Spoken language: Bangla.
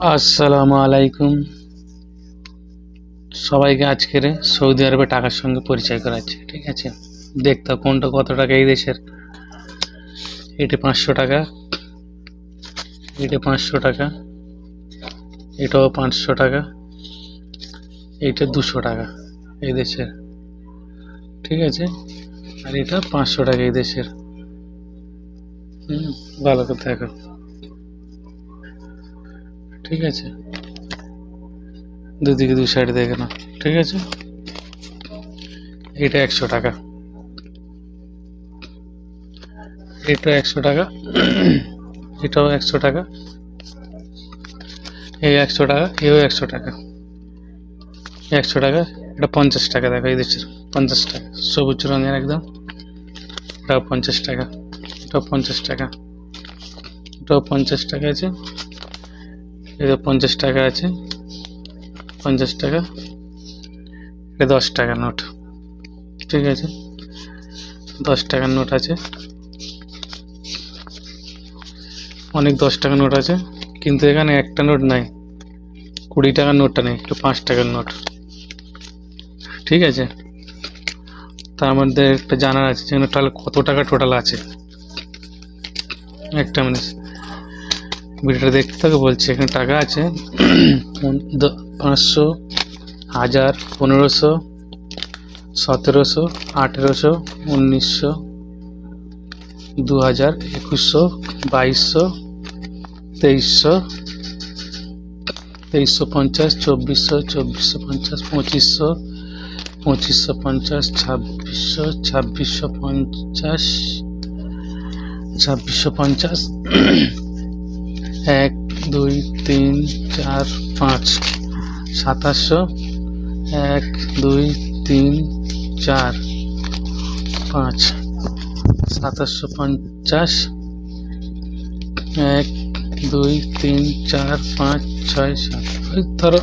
আসসালামু আলাইকুম। সবাইকে আজকের সৌদি আরবে টাকার সঙ্গে পরিচয় করাচ্ছি, ঠিক আছে? দেখতে কোনটা কত টাকা এই দেশের। এটা পাঁচশো টাকা। এটা পাঁচশো টাকা। এটাও পাঁচশো টাকা। এইটা দুশো টাকা এই দেশের। ঠিক আছে? আর এটা পাঁচশো টাকা এই দেশের। হুম, ভালো করে দেখো। ঠিক আছে। দুদিকে দু সাইড দেখে না ঠিক আছে? এটা একশো টাকা। এটা একশো টাকা। এটাও একশো টাকা। এই একশো টাকা, এও একশো টাকা। একশো টাকা, এটা পঞ্চাশ টাকা, দেখো এই দেশের পঞ্চাশ টাকা। সবুজ রঙের একদম। এটাও পঞ্চাশ টাকা, এটাও পঞ্চাশ টাকা। এটাও পঞ্চাশ টাকা আছে। এটা পঞ্চাশ টাকা আছে। পঞ্চাশ টাকা। এটা দশ টাকা নোট। ঠিক আছে? দশ টাকার নোট আছে। অনেক দশ টাকার নোট আছে। কিন্তু এখানে একটা নোট নাই। কুড়ি টাকার নোটটা নেই, একটু পাঁচ টাকার নোট। ঠিক আছে? তার মধ্যে একটা জানার আছে যেন তাহলে কত টাকা টোটাল আছে? একটা মিনিট ভিডিওটা দেখতে থাকে, বলছি, এখানে টাকা আছে। পাঁচশো, হাজার, পনেরোশো, সতেরোশো, আঠেরোশো, উনিশশো দু হাজার একুশশো, বাইশশো, তেইশশো তেইশশো পঞ্চাশ, চব্বিশশো চব্বিশশো পঞ্চাশ, পঁচিশশো পঁচিশশো পঞ্চাশ, ছাব্বিশশো ছাব্বিশশো পঞ্চাশ ছাব্বিশশো পঞ্চাশ এক, দুই, তিন, চার, পাঁচ। সাতাশশো এক, দুই, তিন, চার, পাঁচ। সাতাশশো পঞ্চাশ এক, দুই, তিন, চার, পাঁচ, ছয়, সাত। ধরো।